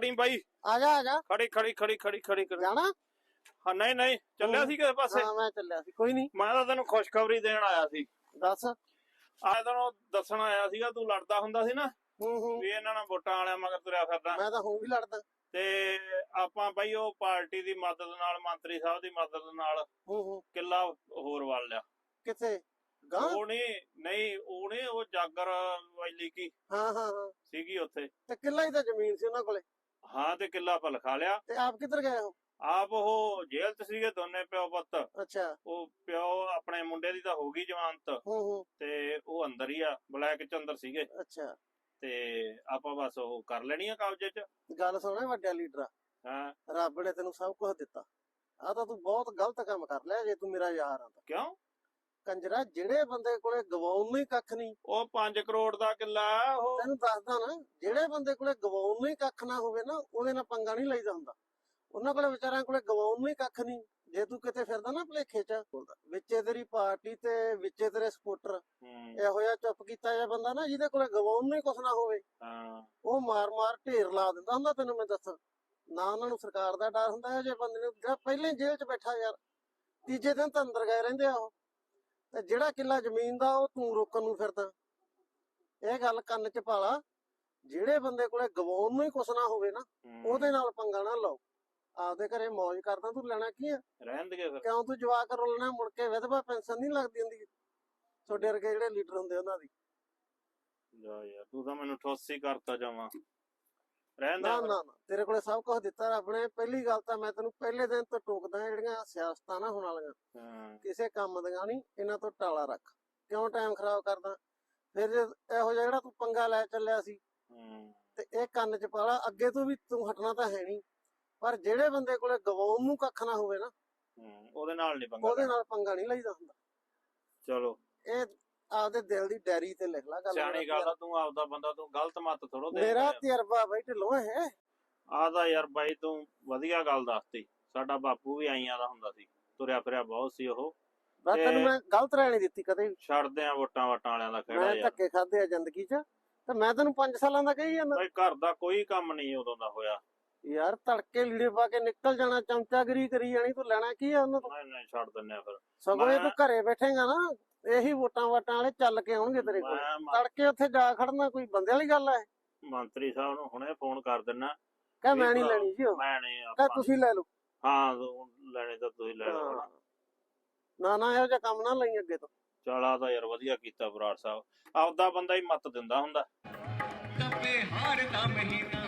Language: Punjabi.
ਨਹੀਂ ਬਾਈ। ਆ ਜਾ ਆ ਜਾ। ਖੜੀ ਖੜੀ ਖੜੀ ਖੜੀ ਖੜੀ ਖੜੀ। ਜਾਣਾ? ਹਾਂ ਨਹੀਂ ਨਹੀਂ ਚੱਲਿਆ ਸੀ ਕਿਸੇ ਪਾਸੇ? ਹਾਂ ਮੈਂ ਚੱਲਿਆ ਸੀ। ਕੋਈ ਨਹੀਂ। ਮੈਂ ਤਾਂ ਤੈਨੂੰ ਖੁਸ਼ਖਬਰੀ ਦੇਣ ਆਇਆ ਸੀ। ਦੱਸ। ਆਇਆ ਤੈਨੂੰ ਦੱਸਣ ਆਇਆ ਸੀਗਾ ਤੂੰ ਲੜਦਾ ਹੁੰਦਾ ਸੀ ਨਾ। ਹੂੰ ਹੂੰ। ਵੀ ਇਹਨਾਂ ਨਾਲ ਵੋਟਾਂ ਵਾਲਿਆਂ ਮਗਰ ਤੁਰਿਆ ਫਿਰਦਾ। ਮੈਂ ਤਾਂ ਹੁਣ ਵੀ ਲੜਦਾ। ਤੇ ਆਪਾਂ ਬਾਈ ਉਹ ਪਾਰਟੀ ਦੀ ਮਦਦ ਨਾਲ ਮੰਤਰੀ ਸਾਹਿਬ ਦੀ ਮਦਦ ਨਾਲ ਹੂੰ ਹੂੰ। ਕਿੱਲਾ ਹੋਰ ਵੱਲ ਲਿਆ। ਕਿੱਥੇ? ਗਾਂ ਉਹ ਨਹੀਂ ਨਹੀਂ ਉਹ ਨਹੀਂ ਉਹ ਜਾਗਰ ਵੈਲੀ ਕੀ ਹਾਂ ਹਾਂ ਹਾਂ। ਸੀਗੀ ਉੱਥੇ। ਤੇ ਕਿੱਲਾ ਹੀ ਤਾਂ ਜ਼ਮੀਨ ਸੀ ਉਹਨਾਂ ਕੋਲੇ। ਹਾਂ ਤੇ ਕਿੱਲਾ ਆਪਾਂ ਲਿਖਾ ਲਿਆ। ਤੇ ਆਪ ਕਿੱਧਰ ਗਏ ਹੋ? ਆਪ ਉਹ ਜੇਲ੍ਹ ਚ ਸੀਗੇ ਦੋਨੇ ਪਿਓ ਪੁੱਤ। ਅੱਛਾ। ਉਹ ਪਿਓ ਆਪਣੇ ਮੁੰਡੇ ਦੀ ਤਾਂ ਹੋ ਗਈ ਜਵਾਨਤ। ਹੂੰ ਹੂੰ। ਤੇ ਉਹ ਅੰਦਰ ਹੀ ਆ ਬਲੈਕ ਚ ਅੰਦਰ ਸੀਗੇ। ਅੱਛਾ। ਤੇ ਆਪਾਂ ਬਸ ਉਹ ਕਰ ਲੈਣੀ ਆ ਕਬਜ਼ੇ ਚ। ਗੱਲ ਸੁਣੇ ਵੱਡਿਆ ਲੀਡਰ। ਹਾਂ। ਰੱਬ ਨੇ ਤੈਨੂੰ ਸਭ ਕੁਝ ਦਿੱਤਾ। ਆ ਤਾਂ ਤੂੰ ਬਹੁਤ ਗਲਤ ਕੰਮ ਕਰ ਲਿਆ ਜੇ ਤੂੰ ਮੇਰਾ ਯਾਰ ਆ ਤਾਂ। ਕਿਉਂ? ਕੰਜਰਾ ਜਿਹੜੇ ਬੰਦੇ ਕੋਲੇ ਗਵਾਉਣ ਨੂੰ ਹੀ ਕੱਖ ਨਹੀਂ। ਉਹ 5 ਕਰੋੜ ਦਾ ਕਿੱਲਾ ਉਹ ਤੈਨੂੰ ਦੱਸਦਾ ਨਾ ਜਿਹੜੇ ਬੰਦੇ ਕੋਲੇ ਗਵਾਉਣ ਨੂੰ ਹੀ ਕੱਖ ਨਾ ਹੋਵੇ ਨਾ ਉਹਦੇ ਨਾਲ ਪੰਗਾ ਨਹੀਂ ਲਈਦਾ ਹੁੰਦਾ। ਉਹਨਾਂ ਕੋਲੇ ਵਿਚਾਰਿਆਂ ਕੋਲੇ ਗਵਾਉਣ ਨੂੰ ਹੀ ਕੱਖ ਨਹੀਂ। ਜੇ ਤੂੰ ਕਿਤੇ ਫਿਰਦਾ ਨਾ ਭਲੇਖੇ ਚ ਵਿੱਚੇ ਤੇਰੀ ਪਾਰਟੀ ਤੇ ਵਿੱਚੇ ਤੇਰੇ ਸਪੋਰਟਰ ਇਹੋ ਜਿਹਾ ਚੁੱਪ ਕੀਤਾ ਜਿਹਾ ਬੰਦਾ ਨਾ ਜਿਹਦੇ ਕੋਲੇ ਗਵਾਉਣ ਨੂੰ ਹੀ ਕੁਛ ਨਾ ਹੋਵੇ। ਹਾਂ। ਉਹ ਮਾਰ-ਮਾਰ ਢੇਰ ਲਾ ਦਿੰਦਾ ਹੁੰਦਾ ਤੈਨੂੰ ਮੈਂ ਦੱਸਾਂ। ਨਾ ਉਹਨਾਂ ਨੂੰ ਸਰਕਾਰ ਦਾ ਡਰ ਹੁੰਦਾ ਹੈ ਜੇ ਬੰਦੇ ਨੂੰ ਜਿਹੜਾ ਪਹਿਲੇ ਜੇਲ੍ਹ 'ਚ ਬੈਠਾ ਯਾਰ। ਤੀਜੇ ਦਿਨ ਤਾਂ ਅੰਦਰ ਗਏ ਰਹਿੰਦੇ ਆ ਉਹ। ਤੇ ਜਿਹੜਾ ਕਿੱਲਾ ਜ਼ਮੀਨ ਦਾ ਉਹ ਤੂੰ ਰੋਕਣ ਨੂੰ ਫਿਰਦਾ। ਇਹ ਗੱਲ ਕੰਨ 'ਚ ਪਾਲਾ ਜਿਹੜੇ ਬੰਦੇ ਕੋਲੇ ਗਵਾਉਣ ਨੂੰ ਹੀ ਕੁਛ ਨਾ ਹੋਵੇ ਨਾ। ਉਹਦੇ ਨਾਲ ਪੰਗਾ ਨਾ ਲਓ। ਆਪਦੇ ਘਰੇ ਮौज ਕਰਦਾ ਤੂੰ ਲੈਣਾ ਕੀ ਆ? ਰਹਿਣ ਦੇ ਫਿਰ। ਕਿਉਂ ਤੂੰ ਜਵਾਕ ਰੋਲਣਾ ਮੁੜ ਕੇ ਵਿਧਵਾ ਪੈਨਸ਼ਨ ਨਹੀਂ ਲੱਗਦੀ ਹੁੰਦੀ? ਤੁਹਾਡੇ ਵਰਗੇ ਜਿਹੜੇ ਲੀਡਰ ਹੁੰਦੇ ਉਹਨਾਂ ਦੀ। ਜਾ ਯਾਰ ਤੂੰ ਤਾਂ ਮੈਨੂੰ ਠੋਸੀ ਕਰਤਾ ਜਾਵਾਂ। ਰਹਿਣ ਨਾ ਨਾ ਨਾ ਤੇਰੇ ਕੋਲੇ ਸਭ ਕੁਝ ਦਿੱਤਾ ਰੱਬ ਨੇ। ਪਹਿਲੀ ਗੱਲ ਤਾਂ ਮੈਂ ਤੈਨੂੰ ਪਹਿਲੇ ਦਿਨ ਤੋਂ ਟੋਕਦਾ ਜਿਹੜੀਆਂ ਸਿਆਸਤਾਂ ਨਾ ਹੋਣ ਵਾਲੀਆਂ। ਹਾਂ। ਕਿਸੇ ਕੰਮ ਦੀਆਂ ਨਹੀਂ ਇਹਨਾਂ ਤੋਂ ਟਾਲਾ ਰੱਖ। ਕਿਉਂ ਟਾਈਮ ਖਰਾਬ ਕਰਦਾ? ਫਿਰ ਜੇ ਇਹੋ ਜਿਹਾ ਜਿਹੜਾ ਤੂੰ ਪੰਗਾ ਲੈ ਚੱਲਿਆ ਸੀ ਹੂੰ। ਤੇ ਇਹ ਕੰਨ 'ਚ ਪਾਲਾ ਅੱਗੇ ਤੋਂ ਵੀ ਤੂੰ ਹਟਣਾ ਤਾਂ ਹੈ ਨਹੀਂ। ਪਰ ਜਿਹੜੇ ਬੰਦੇ ਕੋਲੇ ਗਵਾਉਣ ਨੂੰ ਕੱਖ ਨਾ ਹੋਵੇ ਨਾ ਹੂੰ, ਉਹਦੇ ਨਾਲ ਨਹੀਂ ਪੰਗਾ ਉਹਦੇ ਨਾਲ ਪੰਗਾ ਨਹੀਂ ਲਈਦਾ ਹੁੰਦਾ। ਚਲੋ। ਇਹ ਆਪਦੇ ਦਿਲ ਦੀ ਡੈਰੀ ਤੇ ਲਿਖ ਲੈ ਗੱਲ ਸਿਆਣੀ ਗੱਲ ਆ ਤੂੰ ਆਪਦਾ ਬੰਦਾ ਤੂੰ ਗਲਤ ਮਤ ਥੋੜੋ ਦੇ ਮੇਰਾ ਤਜਰਬਾ ਬਈ ਢਿੱਲੋਂ ਹੈ? ਆਦਾ ਯਾਰ ਬਾਈ ਤੂੰ ਵਧੀਆ ਗੱਲ ਦੱਸਤੀ। ਸਾਡਾ ਬਾਪੂ ਵੀ ਆਈਆਂ ਦਾ ਹੁੰਦਾ ਸੀ ਤੁਰਿਆ ਫਿਰਿਆ ਬਹੁਤ ਸੀ ਉਹ। ਤੇ- ਤੈਨੂੰ ਮੈਂ ਗਲਤ ਰਾਇ ਨਹੀਂ ਦਿੱਤੀ ਕਦੇ। ਛੱਡਦੇ ਆ ਵੋਟਾਂ ਵਟਾਂ ਵਾਲਿਆਂ ਦਾ ਖੇੜਾ ਮੈਂ ਧੱਕੇ ਖਾਦੇ ਆ ਜ਼ਿੰਦਗੀ 'ਚ ਤੇ ਮੈਂ ਤੈਨੂੰ 5 ਸਾਲਾਂ ਦਾ ਕਹੀ ਜਾਂਦਾ। ਬਾਈ ਘਰ ਦਾ ਕੋਈ ਕੰਮ ਨਹੀਂ ਉਦੋਂ ਦਾ ਹੋਇਆ। ਯਾਰ ਤੜਕੇ ਲੀੜੇ ਪਾ ਕੇ ਨਿਕਲ ਜਾਣਾ ਚਮਚਾਗਰੀ ਕਰੀ ਜਾਣੀ ਤੂੰ ਲੈਣਾ ਕੀ ਆ ਉਹਨਾਂ ਤੋਂ? ਨਹੀਂ ਨਹੀਂ ਛੱਡ ਦਿੰਨੇ ਆ ਫਿਰ। ਸਗੋਂ ਇਹ ਮੈਂ- ਤੂੰ ਘਰੇ ਬੈਠੇਗਾ ਨਾ ਇਹੀ ਵੋਟਾਂ ਵਾਟਾਂ ਵਾਲੇ ਚੱਲ ਕੇ ਆਉਣਗੇ ਤੇਰੇ ਕੋਲ। ਮੈਂ ਤੜਕੇ ਉੱਥੇ ਜਾ ਖੜਨਾ ਕੋਈ ਬੰਦੇ ਵਾਲੀ ਗੱਲ ਹੈ ਮੰਤਰੀ ਸਾਹਿਬ ਨੂੰ ਹੁਣੇ ਫੋਨ ਕਰ ਦਿੰਨਾ। ਕਹ ਮੈਂ ਨਹੀਂ ਲੈਣੀ ਜੀ ਉਹ। ਮੈਂ ਨਹੀਂ ਕਹ ਆਪਾਂ ਤੁਸੀਂ ਲੈ ਲਓ। ਹਾਂ ਉਹ ਲੈਣੇ ਤਾਂ ਤੁਸੀਂ ਲੈ ਲਓ। ਨਾ ਨਾ ਇਹੋ ਜਿਹਾ ਕੰਮ ਨਾ ਲਈ ਅੱਗੇ ਤੋਂ। ਚਲਾ ਤਾਂ ਯਾਰ ਵਧੀਆ ਕੀਤਾ ਬਰਾੜ ਸਾਹਿਬ। ਆਪਦਾ ਬੰਦਾ ਹੀ ਮਤ ਦਿੰਦਾ ਹੁੰਦਾ। ਕਪੇ ਹਾਰ ਦਾ ਮਹੀਨਾ